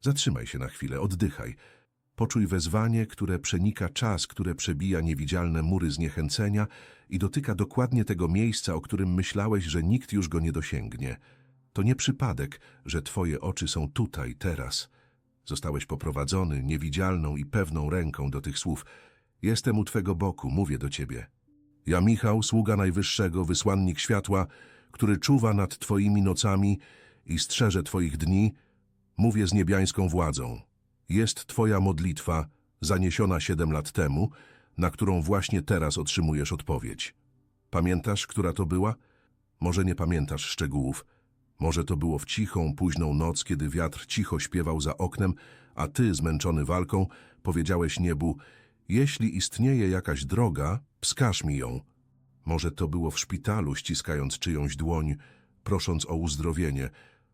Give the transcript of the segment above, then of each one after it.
Zatrzymaj się na chwilę, oddychaj. Poczuj wezwanie, które przenika czas, które przebija niewidzialne mury zniechęcenia i dotyka dokładnie tego miejsca, o którym myślałeś, że nikt już go nie dosięgnie. To nie przypadek, że twoje oczy są tutaj, teraz. Zostałeś poprowadzony niewidzialną i pewną ręką do tych słów. Jestem u twego boku, mówię do ciebie. Ja, Michał, sługa Najwyższego, wysłannik światła, który czuwa nad twoimi nocami i strzeże twoich dni, mówię z niebiańską władzą. Jest twoja modlitwa, zaniesiona siedem lat temu, na którą właśnie teraz otrzymujesz odpowiedź. Pamiętasz, która to była? Może nie pamiętasz szczegółów. Może to było w cichą, późną noc, kiedy wiatr cicho śpiewał za oknem, a ty, zmęczony walką, powiedziałeś niebu, jeśli istnieje jakaś droga, wskaż mi ją. Może to było w szpitalu, ściskając czyjąś dłoń, prosząc o uzdrowienie,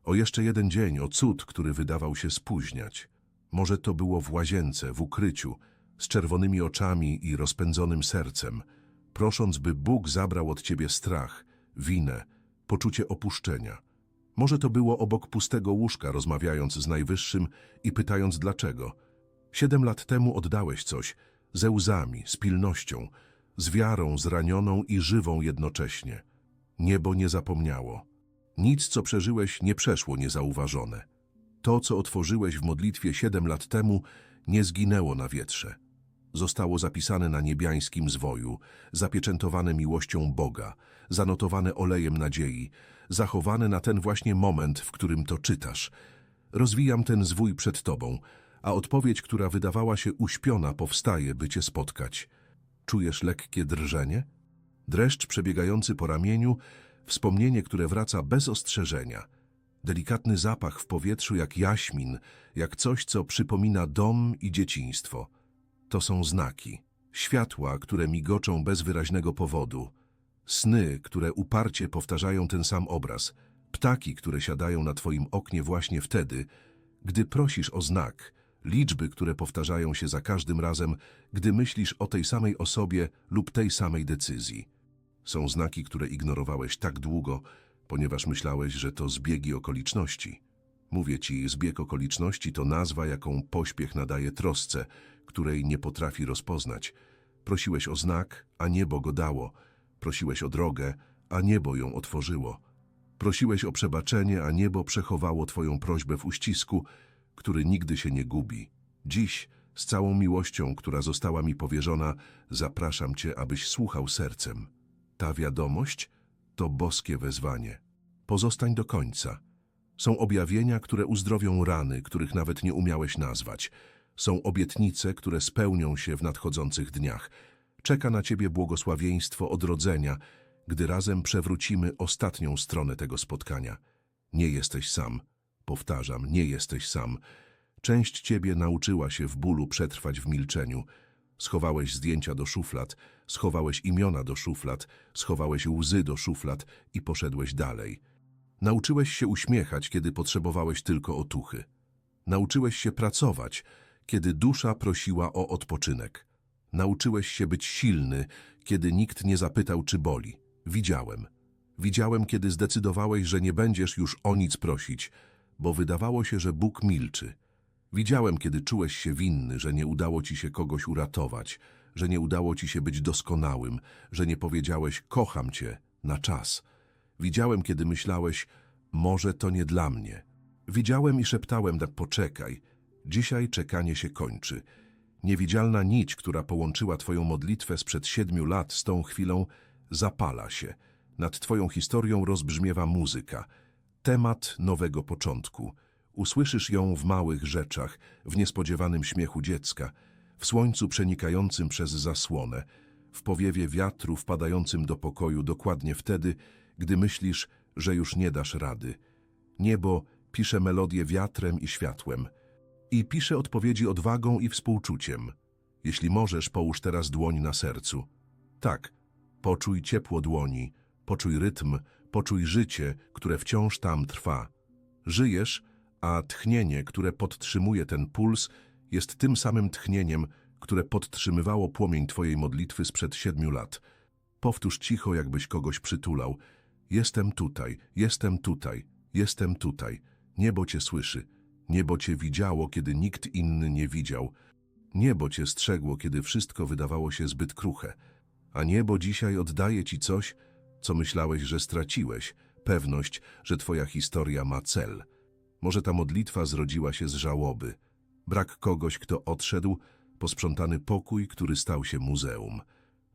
o jeszcze jeden dzień, o cud, który wydawał się spóźniać. Może to było w łazience, w ukryciu, z czerwonymi oczami i rozpędzonym sercem, prosząc, by Bóg zabrał od ciebie strach, winę, poczucie opuszczenia. Może to było obok pustego łóżka, rozmawiając z Najwyższym i pytając dlaczego. Siedem lat temu oddałeś coś, ze łzami, z pilnością, z wiarą zranioną i żywą jednocześnie. Niebo nie zapomniało. Nic, co przeżyłeś, nie przeszło niezauważone. To, co otworzyłeś w modlitwie siedem lat temu, nie zginęło na wietrze. Zostało zapisane na niebiańskim zwoju, zapieczętowane miłością Boga, zanotowane olejem nadziei, zachowane na ten właśnie moment, w którym to czytasz. Rozwijam ten zwój przed tobą, a odpowiedź, która wydawała się uśpiona, powstaje, by cię spotkać. Czujesz lekkie drżenie? Dreszcz przebiegający po ramieniu, wspomnienie, które wraca bez ostrzeżenia. Delikatny zapach w powietrzu jak jaśmin, jak coś, co przypomina dom i dzieciństwo. To są znaki, światła, które migoczą bez wyraźnego powodu, sny, które uparcie powtarzają ten sam obraz, ptaki, które siadają na twoim oknie właśnie wtedy, gdy prosisz o znak, liczby, które powtarzają się za każdym razem, gdy myślisz o tej samej osobie lub tej samej decyzji. Są znaki, które ignorowałeś tak długo, ponieważ myślałeś, że to zbiegi okoliczności. Mówię ci, zbieg okoliczności to nazwa, jaką pośpiech nadaje trosce, której nie potrafi rozpoznać. Prosiłeś o znak, a niebo go dało. Prosiłeś o drogę, a niebo ją otworzyło. Prosiłeś o przebaczenie, a niebo przechowało twoją prośbę w uścisku, który nigdy się nie gubi. Dziś, z całą miłością, która została mi powierzona, zapraszam cię, abyś słuchał sercem. Ta wiadomość to boskie wezwanie. Pozostań do końca. Są objawienia, które uzdrowią rany, których nawet nie umiałeś nazwać. Są obietnice, które spełnią się w nadchodzących dniach. Czeka na ciebie błogosławieństwo odrodzenia, gdy razem przewrócimy ostatnią stronę tego spotkania. Nie jesteś sam. Powtarzam, nie jesteś sam. Część ciebie nauczyła się w bólu przetrwać w milczeniu. Schowałeś zdjęcia do szuflad, schowałeś imiona do szuflad, schowałeś łzy do szuflad i poszedłeś dalej. Nauczyłeś się uśmiechać, kiedy potrzebowałeś tylko otuchy. Nauczyłeś się pracować, kiedy dusza prosiła o odpoczynek. Nauczyłeś się być silny, kiedy nikt nie zapytał, czy boli. Widziałem. Widziałem, kiedy zdecydowałeś, że nie będziesz już o nic prosić, bo wydawało się, że Bóg milczy. Widziałem, kiedy czułeś się winny, że nie udało ci się kogoś uratować, że nie udało ci się być doskonałym, że nie powiedziałeś kocham cię na czas. Widziałem, kiedy myślałeś może to nie dla mnie. Widziałem i szeptałem tak poczekaj. Dzisiaj czekanie się kończy. Niewidzialna nić, która połączyła twoją modlitwę sprzed siedmiu lat z tą chwilą, zapala się. Nad twoją historią rozbrzmiewa muzyka. Temat nowego początku. Usłyszysz ją w małych rzeczach, w niespodziewanym śmiechu dziecka, w słońcu przenikającym przez zasłonę, w powiewie wiatru wpadającym do pokoju dokładnie wtedy, gdy myślisz, że już nie dasz rady. Niebo pisze melodię wiatrem i światłem. I pisze odpowiedzi odwagą i współczuciem. Jeśli możesz, połóż teraz dłoń na sercu. Tak, poczuj ciepło dłoni, poczuj rytm, poczuj życie, które wciąż tam trwa. Żyjesz, a tchnienie, które podtrzymuje ten puls, jest tym samym tchnieniem, które podtrzymywało płomień Twojej modlitwy sprzed siedmiu lat. Powtórz cicho, jakbyś kogoś przytulał. Jestem tutaj, jestem tutaj, jestem tutaj. Niebo Cię słyszy. Niebo cię widziało, kiedy nikt inny nie widział. Niebo cię strzegło, kiedy wszystko wydawało się zbyt kruche. A niebo dzisiaj oddaje ci coś, co myślałeś, że straciłeś, pewność, że twoja historia ma cel. Może ta modlitwa zrodziła się z żałoby. Brak kogoś, kto odszedł, posprzątany pokój, który stał się muzeum.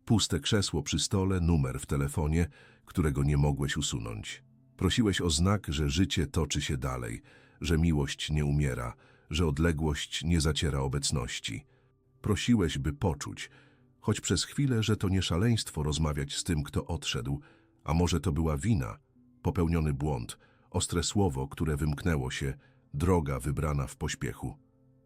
Puste krzesło przy stole, numer w telefonie, którego nie mogłeś usunąć. Prosiłeś o znak, że życie toczy się dalej, że miłość nie umiera, że odległość nie zaciera obecności. Prosiłeś, by poczuć, choć przez chwilę, że to nie szaleństwo rozmawiać z tym, kto odszedł, a może to była wina, popełniony błąd, ostre słowo, które wymknęło się, droga wybrana w pośpiechu.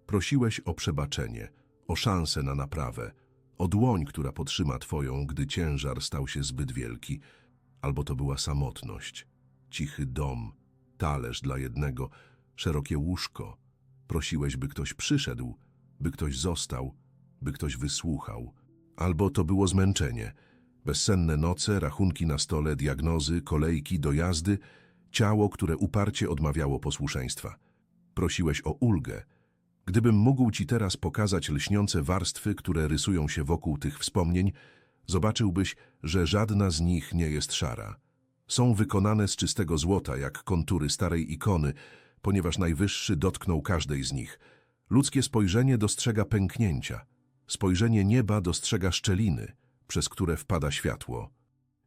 Prosiłeś o przebaczenie, o szansę na naprawę, o dłoń, która podtrzyma twoją, gdy ciężar stał się zbyt wielki, albo to była samotność, cichy dom, talerz dla jednego, szerokie łóżko. Prosiłeś, by ktoś przyszedł, by ktoś został, by ktoś wysłuchał. Albo to było zmęczenie, bezsenne noce, rachunki na stole, diagnozy, kolejki, dojazdy, ciało, które uparcie odmawiało posłuszeństwa. Prosiłeś o ulgę. Gdybym mógł ci teraz pokazać lśniące warstwy, które rysują się wokół tych wspomnień, zobaczyłbyś, że żadna z nich nie jest szara. Są wykonane z czystego złota, jak kontury starej ikony, ponieważ Najwyższy dotknął każdej z nich. Ludzkie spojrzenie dostrzega pęknięcia. Spojrzenie nieba dostrzega szczeliny, przez które wpada światło.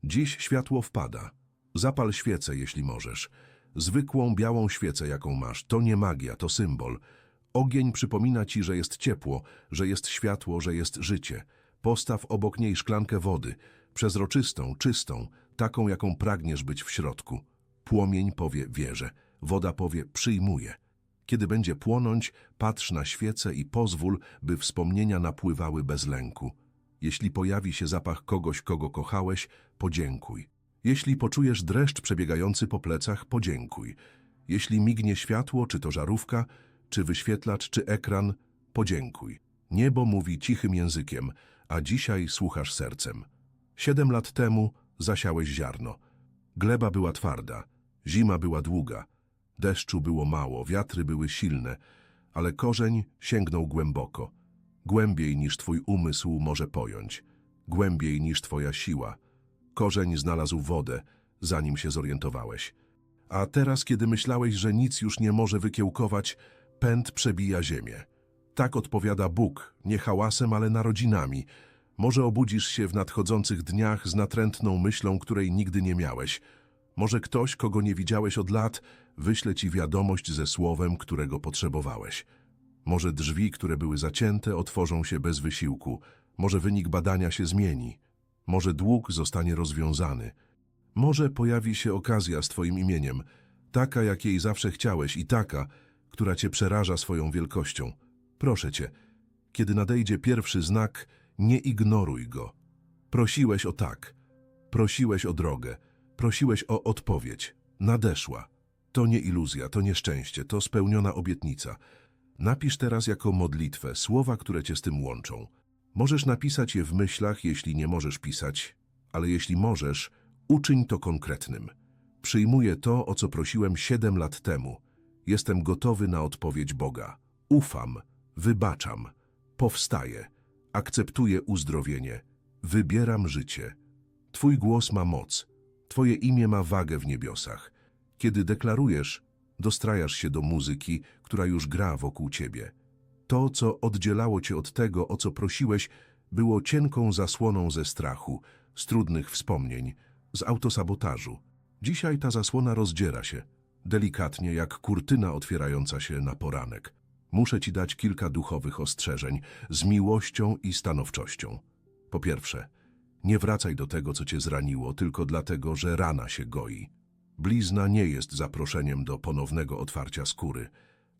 Dziś światło wpada. Zapal świecę, jeśli możesz. Zwykłą białą świecę, jaką masz, to nie magia, to symbol. Ogień przypomina ci, że jest ciepło, że jest światło, że jest życie. Postaw obok niej szklankę wody, przezroczystą, czystą, taką, jaką pragniesz być w środku. Płomień powie wierzę, woda powie przyjmuję. Kiedy będzie płonąć, patrz na świecę i pozwól, by wspomnienia napływały bez lęku. Jeśli pojawi się zapach kogoś, kogo kochałeś, podziękuj. Jeśli poczujesz dreszcz przebiegający po plecach, podziękuj. Jeśli mignie światło, czy to żarówka, czy wyświetlacz, czy ekran, podziękuj. Niebo mówi cichym językiem, a dzisiaj słuchasz sercem. Siedem lat temu zasiałeś ziarno. Gleba była twarda, zima była długa, deszczu było mało, wiatry były silne, ale korzeń sięgnął głęboko, głębiej niż twój umysł może pojąć, głębiej niż twoja siła. Korzeń znalazł wodę, zanim się zorientowałeś. A teraz, kiedy myślałeś, że nic już nie może wykiełkować, pęd przebija ziemię. Tak odpowiada Bóg, nie hałasem, ale narodzinami. Może obudzisz się w nadchodzących dniach z natrętną myślą, której nigdy nie miałeś. Może ktoś, kogo nie widziałeś od lat, wyśle ci wiadomość ze słowem, którego potrzebowałeś. Może drzwi, które były zacięte, otworzą się bez wysiłku. Może wynik badania się zmieni. Może dług zostanie rozwiązany. Może pojawi się okazja z twoim imieniem, taka, jakiej zawsze chciałeś i taka, która cię przeraża swoją wielkością. Proszę cię, kiedy nadejdzie pierwszy znak, nie ignoruj go. Prosiłeś o tak, prosiłeś o drogę, prosiłeś o odpowiedź. Nadeszła. To nie iluzja, to nie szczęście, to spełniona obietnica. Napisz teraz jako modlitwę słowa, które cię z tym łączą. Możesz napisać je w myślach, jeśli nie możesz pisać, ale jeśli możesz, uczyń to konkretnym. Przyjmuję to, o co prosiłem siedem lat temu. Jestem gotowy na odpowiedź Boga. Ufam, wybaczam, powstaję, akceptuję uzdrowienie, wybieram życie. Twój głos ma moc, Twoje imię ma wagę w niebiosach. Kiedy deklarujesz, dostrajasz się do muzyki, która już gra wokół Ciebie. To, co oddzielało Cię od tego, o co prosiłeś, było cienką zasłoną ze strachu, z trudnych wspomnień, z autosabotażu. Dzisiaj ta zasłona rozdziera się, delikatnie jak kurtyna otwierająca się na poranek. Muszę Ci dać kilka duchowych ostrzeżeń z miłością i stanowczością. Po pierwsze, nie wracaj do tego, co Cię zraniło, tylko dlatego, że rana się goi. Blizna nie jest zaproszeniem do ponownego otwarcia skóry.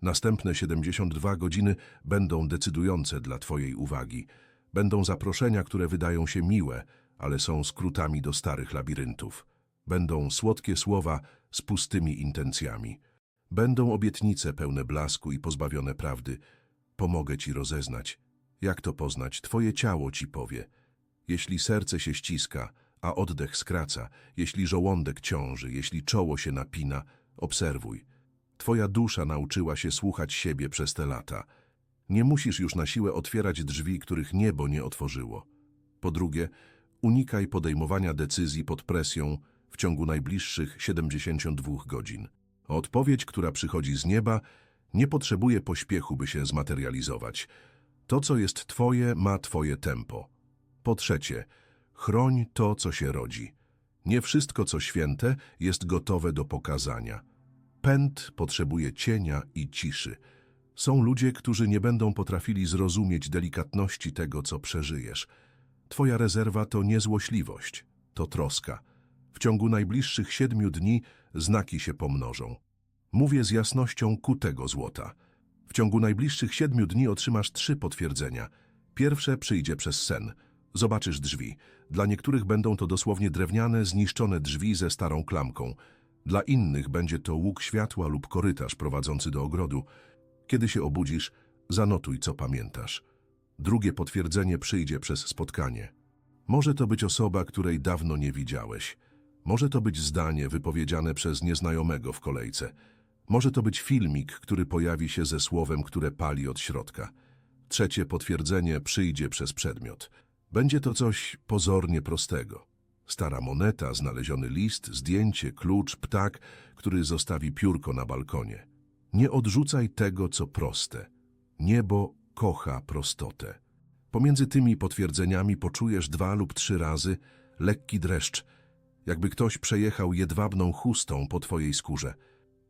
Następne 72 godziny będą decydujące dla Twojej uwagi. Będą zaproszenia, które wydają się miłe, ale są skrótami do starych labiryntów. Będą słodkie słowa z pustymi intencjami. Będą obietnice pełne blasku i pozbawione prawdy. Pomogę Ci rozeznać. Jak to poznać? Twoje ciało Ci powie. Jeśli serce się ściska, a oddech skraca, jeśli żołądek ciąży, jeśli czoło się napina, obserwuj. Twoja dusza nauczyła się słuchać siebie przez te lata. Nie musisz już na siłę otwierać drzwi, których niebo nie otworzyło. Po drugie, unikaj podejmowania decyzji pod presją w ciągu najbliższych 72 godzin. Odpowiedź, która przychodzi z nieba, nie potrzebuje pośpiechu, by się zmaterializować. To, co jest Twoje, ma Twoje tempo. Po trzecie, chroń to, co się rodzi. Nie wszystko, co święte, jest gotowe do pokazania. Pęd potrzebuje cienia i ciszy. Są ludzie, którzy nie będą potrafili zrozumieć delikatności tego, co przeżyjesz. Twoja rezerwa to nie złośliwość, to troska. W ciągu najbliższych siedmiu dni znaki się pomnożą. Mówię z jasnością kutego złota. W ciągu najbliższych siedmiu dni otrzymasz trzy potwierdzenia. Pierwsze przyjdzie przez sen. Zobaczysz drzwi. Dla niektórych będą to dosłownie drewniane, zniszczone drzwi ze starą klamką. Dla innych będzie to łuk światła lub korytarz prowadzący do ogrodu. Kiedy się obudzisz, zanotuj, co pamiętasz. Drugie potwierdzenie przyjdzie przez spotkanie. Może to być osoba, której dawno nie widziałeś. Może to być zdanie wypowiedziane przez nieznajomego w kolejce. Może to być filmik, który pojawi się ze słowem, które pali od środka. Trzecie potwierdzenie przyjdzie przez przedmiot. Będzie to coś pozornie prostego. Stara moneta, znaleziony list, zdjęcie, klucz, ptak, który zostawi piórko na balkonie. Nie odrzucaj tego, co proste. Niebo kocha prostotę. Pomiędzy tymi potwierdzeniami poczujesz dwa lub trzy razy lekki dreszcz, jakby ktoś przejechał jedwabną chustą po twojej skórze.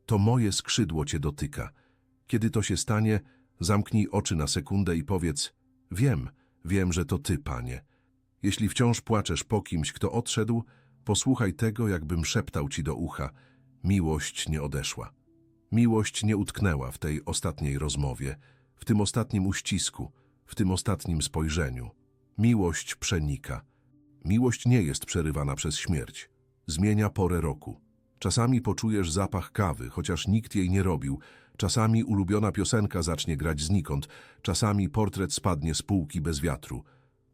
To moje skrzydło cię dotyka. Kiedy to się stanie, zamknij oczy na sekundę i powiedz: Wiem, wiem, że to ty, panie. Jeśli wciąż płaczesz po kimś, kto odszedł, posłuchaj tego, jakbym szeptał ci do ucha. Miłość nie odeszła. Miłość nie utknęła w tej ostatniej rozmowie, w tym ostatnim uścisku, w tym ostatnim spojrzeniu. Miłość przenika. Miłość nie jest przerywana przez śmierć. Zmienia porę roku. Czasami poczujesz zapach kawy, chociaż nikt jej nie robił. Czasami ulubiona piosenka zacznie grać znikąd. Czasami portret spadnie z półki bez wiatru.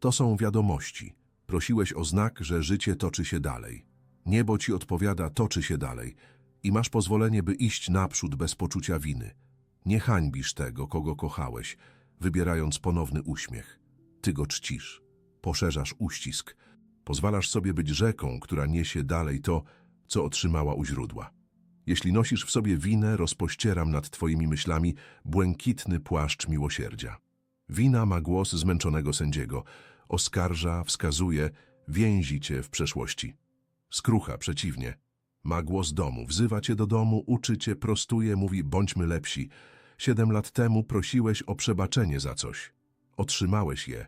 To są wiadomości. Prosiłeś o znak, że życie toczy się dalej. Niebo ci odpowiada, toczy się dalej. I masz pozwolenie, by iść naprzód bez poczucia winy. Nie hańbisz tego, kogo kochałeś, wybierając ponowny uśmiech. Ty go czcisz. Poszerzasz uścisk. Pozwalasz sobie być rzeką, która niesie dalej to, co otrzymała u źródła. Jeśli nosisz w sobie winę, rozpościeram nad twoimi myślami błękitny płaszcz miłosierdzia. Wina ma głos zmęczonego sędziego. Oskarża, wskazuje, więzi cię w przeszłości. Skrucha przeciwnie. Ma głos domu, wzywa cię do domu, uczy cię, prostuje, mówi bądźmy lepsi. Siedem lat temu prosiłeś o przebaczenie za coś. Otrzymałeś je.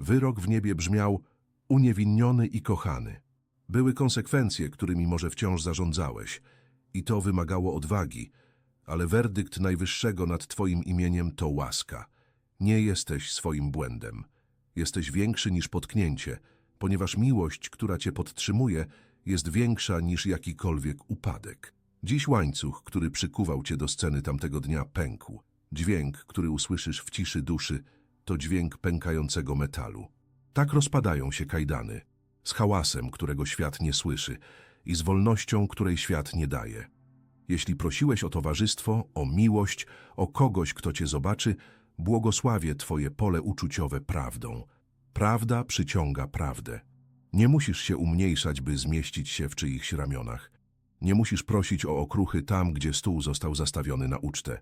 Wyrok w niebie brzmiał uniewinniony i kochany. Były konsekwencje, którymi może wciąż zarządzałeś. I to wymagało odwagi, ale werdykt Najwyższego nad twoim imieniem to łaska. Nie jesteś swoim błędem. Jesteś większy niż potknięcie, ponieważ miłość, która cię podtrzymuje, jest większa niż jakikolwiek upadek. Dziś łańcuch, który przykuwał cię do sceny tamtego dnia, pękł. Dźwięk, który usłyszysz w ciszy duszy, to dźwięk pękającego metalu. Tak rozpadają się kajdany, z hałasem, którego świat nie słyszy i z wolnością, której świat nie daje. Jeśli prosiłeś o towarzystwo, o miłość, o kogoś, kto cię zobaczy, błogosławię twoje pole uczuciowe prawdą. Prawda przyciąga prawdę. Nie musisz się umniejszać, by zmieścić się w czyichś ramionach. Nie musisz prosić o okruchy tam, gdzie stół został zastawiony na ucztę.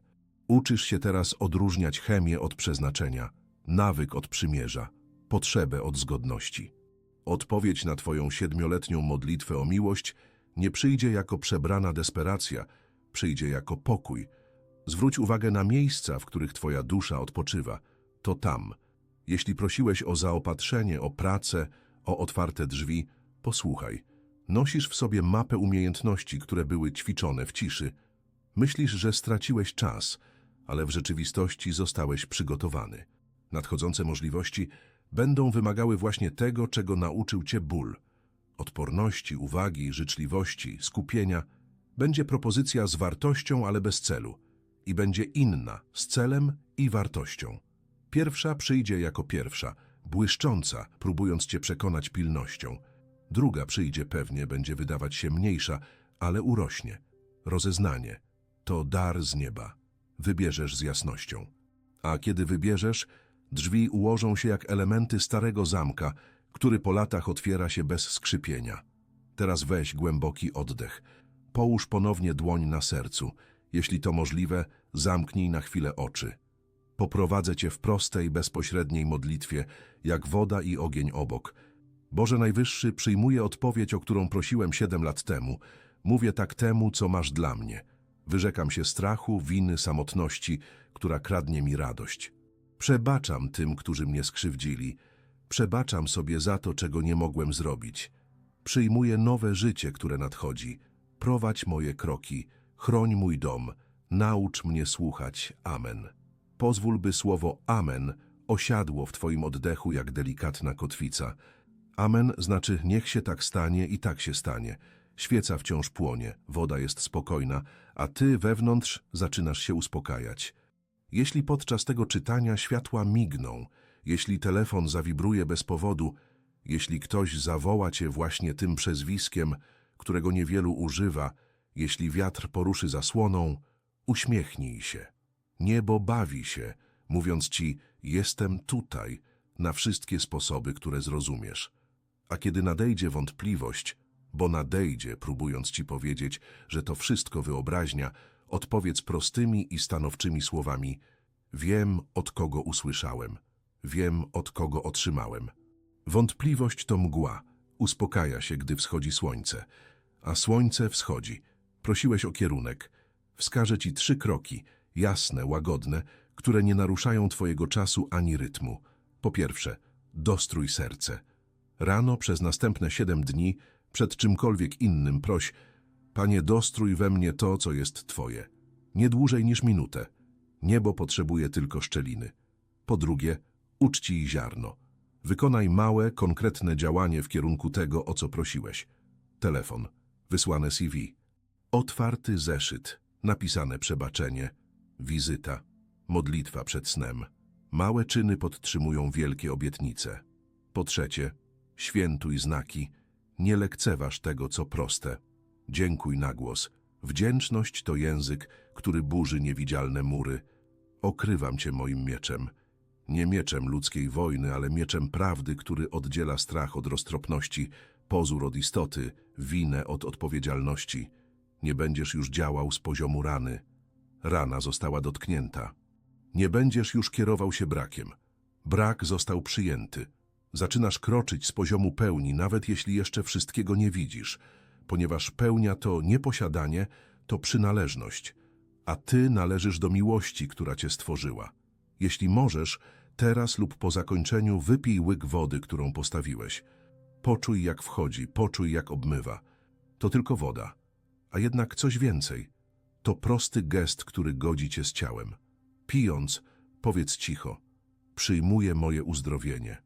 Uczysz się teraz odróżniać chemię od przeznaczenia, nawyk od przymierza, potrzebę od zgodności. Odpowiedź na twoją siedmioletnią modlitwę o miłość nie przyjdzie jako przebrana desperacja, przyjdzie jako pokój. Zwróć uwagę na miejsca, w których twoja dusza odpoczywa. To tam. Jeśli prosiłeś o zaopatrzenie, o pracę, o otwarte drzwi, posłuchaj. Nosisz w sobie mapę umiejętności, które były ćwiczone w ciszy. Myślisz, że straciłeś czas, ale w rzeczywistości zostałeś przygotowany. Nadchodzące możliwości będą wymagały właśnie tego, czego nauczył cię ból. Odporności, uwagi, życzliwości, skupienia. Będzie propozycja z wartością, ale bez celu. I będzie inna, z celem i wartością. Pierwsza przyjdzie jako pierwsza, błyszcząca, próbując cię przekonać pilnością. Druga przyjdzie pewnie, będzie wydawać się mniejsza, ale urośnie. Rozeznanie. To dar z nieba. Wybierzesz z jasnością. A kiedy wybierzesz, drzwi ułożą się jak elementy starego zamka, który po latach otwiera się bez skrzypienia. Teraz weź głęboki oddech. Połóż ponownie dłoń na sercu. Jeśli to możliwe, zamknij na chwilę oczy. Poprowadzę Cię w prostej, bezpośredniej modlitwie, jak woda i ogień obok. Boże Najwyższy, przyjmuję odpowiedź, o którą prosiłem siedem lat temu. Mówię tak temu, co masz dla mnie. Wyrzekam się strachu, winy, samotności, która kradnie mi radość. Przebaczam tym, którzy mnie skrzywdzili. Przebaczam sobie za to, czego nie mogłem zrobić. Przyjmuję nowe życie, które nadchodzi. Prowadź moje kroki, chroń mój dom, naucz mnie słuchać. Amen. Pozwól, by słowo Amen osiadło w Twoim oddechu jak delikatna kotwica. Amen znaczy niech się tak stanie i tak się stanie. Świeca wciąż płonie, woda jest spokojna, a Ty wewnątrz zaczynasz się uspokajać. Jeśli podczas tego czytania światła migną, jeśli telefon zawibruje bez powodu, jeśli ktoś zawoła Cię właśnie tym przezwiskiem, którego niewielu używa, jeśli wiatr poruszy zasłoną, uśmiechnij się. Niebo bawi się, mówiąc Ci, jestem tutaj, na wszystkie sposoby, które zrozumiesz. A kiedy nadejdzie wątpliwość, bo nadejdzie, próbując Ci powiedzieć, że to wszystko wyobraźnia, odpowiedz prostymi i stanowczymi słowami Wiem, od kogo usłyszałem. Wiem, od kogo otrzymałem. Wątpliwość to mgła. Uspokaja się, gdy wschodzi słońce. A słońce wschodzi. Prosiłeś o kierunek. Wskażę Ci trzy kroki, jasne, łagodne, które nie naruszają Twojego czasu ani rytmu. Po pierwsze, dostrój serce. Rano przez następne siedem dni, przed czymkolwiek innym proś, Panie, dostrój we mnie to, co jest Twoje. Nie dłużej niż minutę. Niebo potrzebuje tylko szczeliny. Po drugie, uczci ziarno. Wykonaj małe, konkretne działanie w kierunku tego, o co prosiłeś. Telefon, wysłane CV, otwarty zeszyt, napisane przebaczenie, wizyta, modlitwa przed snem. Małe czyny podtrzymują wielkie obietnice. Po trzecie, świętuj znaki, nie lekceważ tego, co proste. Dziękuj na głos. Wdzięczność to język, który burzy niewidzialne mury. Okrywam cię moim mieczem. Nie mieczem ludzkiej wojny, ale mieczem prawdy, który oddziela strach od roztropności, pozór od istoty, winę od odpowiedzialności. Nie będziesz już działał z poziomu rany. Rana została dotknięta. Nie będziesz już kierował się brakiem. Brak został przyjęty. Zaczynasz kroczyć z poziomu pełni, nawet jeśli jeszcze wszystkiego nie widzisz, ponieważ pełnia to nie posiadanie, to przynależność, a ty należysz do miłości, która cię stworzyła. Jeśli możesz, teraz lub po zakończeniu wypij łyk wody, którą postawiłeś. Poczuj, jak wchodzi, poczuj, jak obmywa. To tylko woda, a jednak coś więcej. To prosty gest, który godzi cię z ciałem. Pijąc, powiedz cicho, przyjmuję moje uzdrowienie.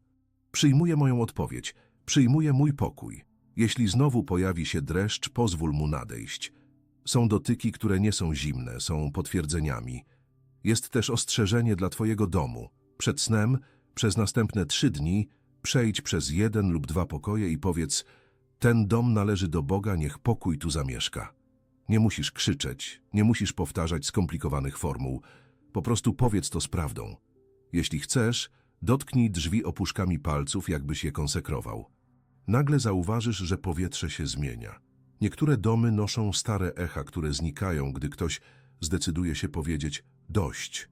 Przyjmuję moją odpowiedź, przyjmuję mój pokój. Jeśli znowu pojawi się dreszcz, pozwól mu nadejść. Są dotyki, które nie są zimne, są potwierdzeniami. Jest też ostrzeżenie dla Twojego domu. Przed snem, przez następne trzy dni, przejdź przez jeden lub dwa pokoje i powiedz ten dom należy do Boga, niech pokój tu zamieszka. Nie musisz krzyczeć, nie musisz powtarzać skomplikowanych formuł. Po prostu powiedz to z prawdą. Jeśli chcesz, dotknij drzwi opuszkami palców, jakbyś je konsekrował. Nagle zauważysz, że powietrze się zmienia. Niektóre domy noszą stare echa, które znikają, gdy ktoś zdecyduje się powiedzieć dość.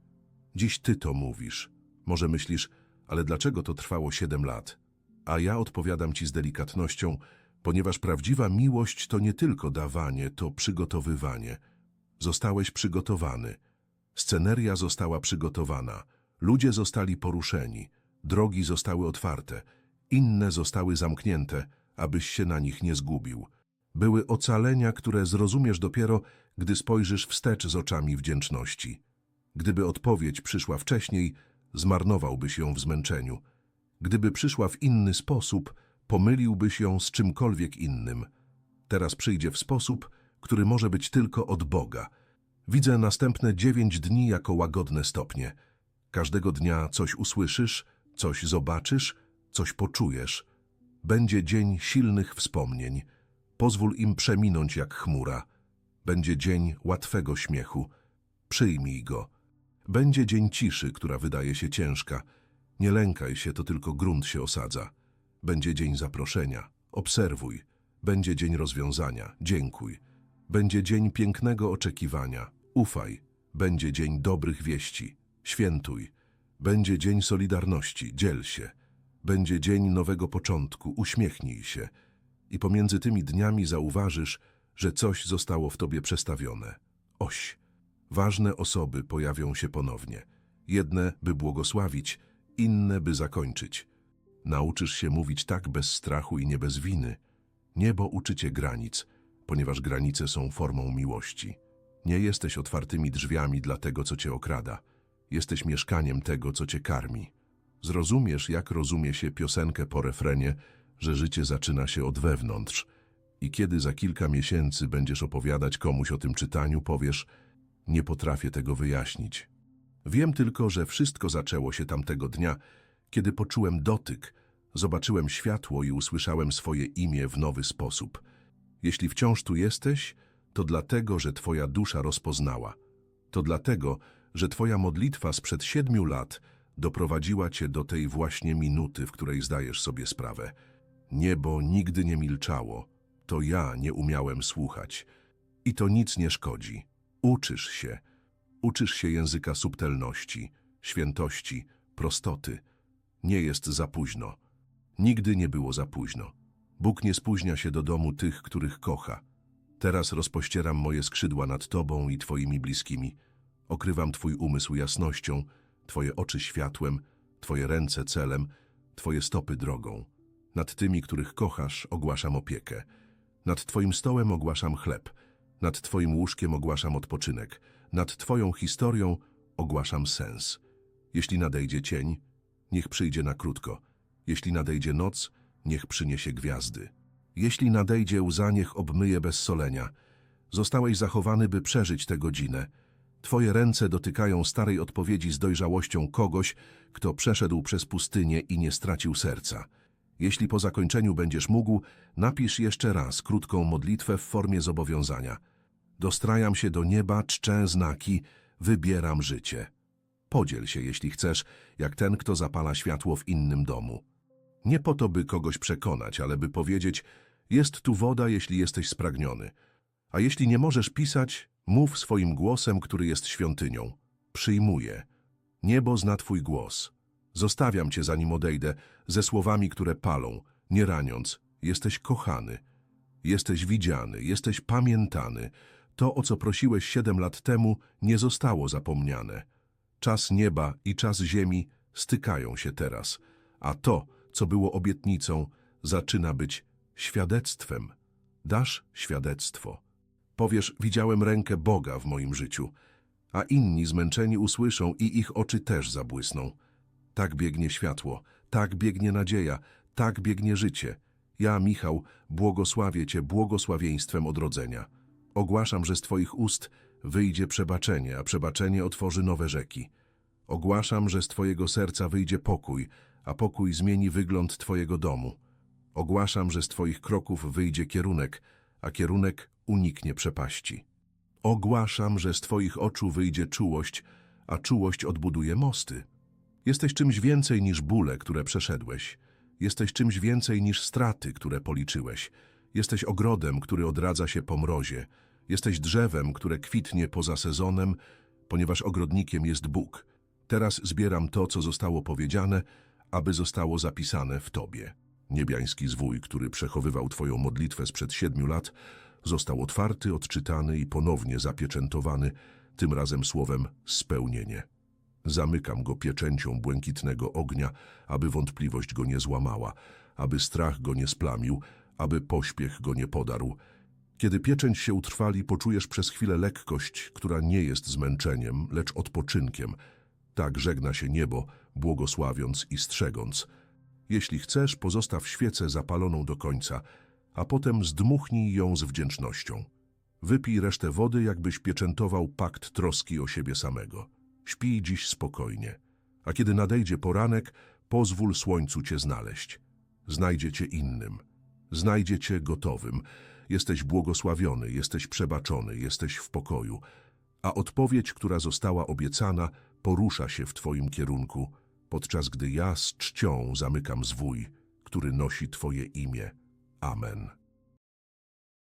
Dziś ty to mówisz. Może myślisz, ale dlaczego to trwało siedem lat? A ja odpowiadam ci z delikatnością, ponieważ prawdziwa miłość to nie tylko dawanie, to przygotowywanie. Zostałeś przygotowany. Sceneria została przygotowana. Ludzie zostali poruszeni. Drogi zostały otwarte. Inne zostały zamknięte, abyś się na nich nie zgubił. Były ocalenia, które zrozumiesz dopiero, gdy spojrzysz wstecz z oczami wdzięczności. Gdyby odpowiedź przyszła wcześniej, zmarnowałbyś ją w zmęczeniu. Gdyby przyszła w inny sposób, pomyliłbyś ją z czymkolwiek innym. Teraz przyjdzie w sposób, który może być tylko od Boga. Widzę następne dziewięć dni jako łagodne stopnie. Każdego dnia coś usłyszysz, coś zobaczysz, coś poczujesz. Będzie dzień silnych wspomnień. Pozwól im przeminąć jak chmura. Będzie dzień łatwego śmiechu. Przyjmij go. Będzie dzień ciszy, która wydaje się ciężka. Nie lękaj się, to tylko grunt się osadza. Będzie dzień zaproszenia. Obserwuj. Będzie dzień rozwiązania. Dziękuj. Będzie dzień pięknego oczekiwania. Ufaj. Będzie dzień dobrych wieści. Świętuj. Będzie dzień solidarności. Dziel się. Będzie dzień nowego początku. Uśmiechnij się. I pomiędzy tymi dniami zauważysz, że coś zostało w tobie przestawione. Oś. Ważne osoby pojawią się ponownie. Jedne, by błogosławić, inne, by zakończyć. Nauczysz się mówić tak bez strachu i nie bez winy. Niebo uczy cię granic, ponieważ granice są formą miłości. Nie jesteś otwartymi drzwiami dla tego, co cię okrada. Jesteś mieszkaniem tego, co cię karmi. Zrozumiesz, jak rozumie się piosenkę po refrenie, że życie zaczyna się od wewnątrz. I kiedy za kilka miesięcy będziesz opowiadać komuś o tym czytaniu, powiesz, nie potrafię tego wyjaśnić. Wiem tylko, że wszystko zaczęło się tamtego dnia, kiedy poczułem dotyk, zobaczyłem światło i usłyszałem swoje imię w nowy sposób. Jeśli wciąż tu jesteś, to dlatego, że twoja dusza rozpoznała. To dlatego, że twoja modlitwa sprzed siedmiu lat doprowadziła cię do tej właśnie minuty, w której zdajesz sobie sprawę. Niebo nigdy nie milczało, to ja nie umiałem słuchać. I to nic nie szkodzi. Uczysz się. Uczysz się języka subtelności, świętości, prostoty. Nie jest za późno. Nigdy nie było za późno. Bóg nie spóźnia się do domu tych, których kocha. Teraz rozpościeram moje skrzydła nad Tobą i Twoimi bliskimi. Okrywam Twój umysł jasnością, Twoje oczy światłem, Twoje ręce celem, Twoje stopy drogą. Nad tymi, których kochasz, ogłaszam opiekę. Nad Twoim stołem ogłaszam chleb. Nad Twoim łóżkiem ogłaszam odpoczynek. Nad Twoją historią ogłaszam sens. Jeśli nadejdzie cień, niech przyjdzie na krótko. Jeśli nadejdzie noc, niech przyniesie gwiazdy. Jeśli nadejdzie łza, niech obmyje bez solenia. Zostałeś zachowany, by przeżyć tę godzinę. Twoje ręce dotykają starej odpowiedzi z dojrzałością kogoś, kto przeszedł przez pustynię i nie stracił serca. Jeśli po zakończeniu będziesz mógł, napisz jeszcze raz krótką modlitwę w formie zobowiązania. Dostrajam się do nieba, czczę znaki, wybieram życie. Podziel się, jeśli chcesz, jak ten, kto zapala światło w innym domu. Nie po to, by kogoś przekonać, ale by powiedzieć, jest tu woda, jeśli jesteś spragniony. A jeśli nie możesz pisać, mów swoim głosem, który jest świątynią. Przyjmuję. Niebo zna twój głos. Zostawiam cię, zanim odejdę, ze słowami, które palą, nie raniąc. Jesteś kochany. Jesteś widziany, jesteś pamiętany. To, o co prosiłeś siedem lat temu, nie zostało zapomniane. Czas nieba i czas ziemi stykają się teraz, a to, co było obietnicą, zaczyna być świadectwem. Dasz świadectwo. Powiesz, widziałem rękę Boga w moim życiu, a inni zmęczeni usłyszą i ich oczy też zabłysną. Tak biegnie światło, tak biegnie nadzieja, tak biegnie życie. Ja, Michał, błogosławię Cię błogosławieństwem odrodzenia. Ogłaszam, że z Twoich ust wyjdzie przebaczenie, a przebaczenie otworzy nowe rzeki. Ogłaszam, że z Twojego serca wyjdzie pokój, a pokój zmieni wygląd Twojego domu. Ogłaszam, że z Twoich kroków wyjdzie kierunek, a kierunek uniknie przepaści. Ogłaszam, że z Twoich oczu wyjdzie czułość, a czułość odbuduje mosty. Jesteś czymś więcej niż bóle, które przeszedłeś. Jesteś czymś więcej niż straty, które policzyłeś. Jesteś ogrodem, który odradza się po mrozie. Jesteś drzewem, które kwitnie poza sezonem, ponieważ ogrodnikiem jest Bóg. Teraz zbieram to, co zostało powiedziane, aby zostało zapisane w Tobie. Niebiański zwój, który przechowywał Twoją modlitwę sprzed siedmiu lat, został otwarty, odczytany i ponownie zapieczętowany, tym razem słowem spełnienie. Zamykam go pieczęcią błękitnego ognia, aby wątpliwość go nie złamała, aby strach go nie splamił, aby pośpiech go nie podarł. Kiedy pieczęć się utrwali, poczujesz przez chwilę lekkość, która nie jest zmęczeniem, lecz odpoczynkiem. Tak żegna się niebo, błogosławiąc i strzegąc. Jeśli chcesz, pozostaw świecę zapaloną do końca, a potem zdmuchnij ją z wdzięcznością. Wypij resztę wody, jakbyś pieczętował pakt troski o siebie samego. Śpij dziś spokojnie, a kiedy nadejdzie poranek, pozwól słońcu cię znaleźć. Znajdzie cię innym. Znajdzie cię gotowym. Jesteś błogosławiony, jesteś przebaczony, jesteś w pokoju, a odpowiedź, która została obiecana, porusza się w Twoim kierunku, podczas gdy ja z czcią zamykam zwój, który nosi Twoje imię. Amen.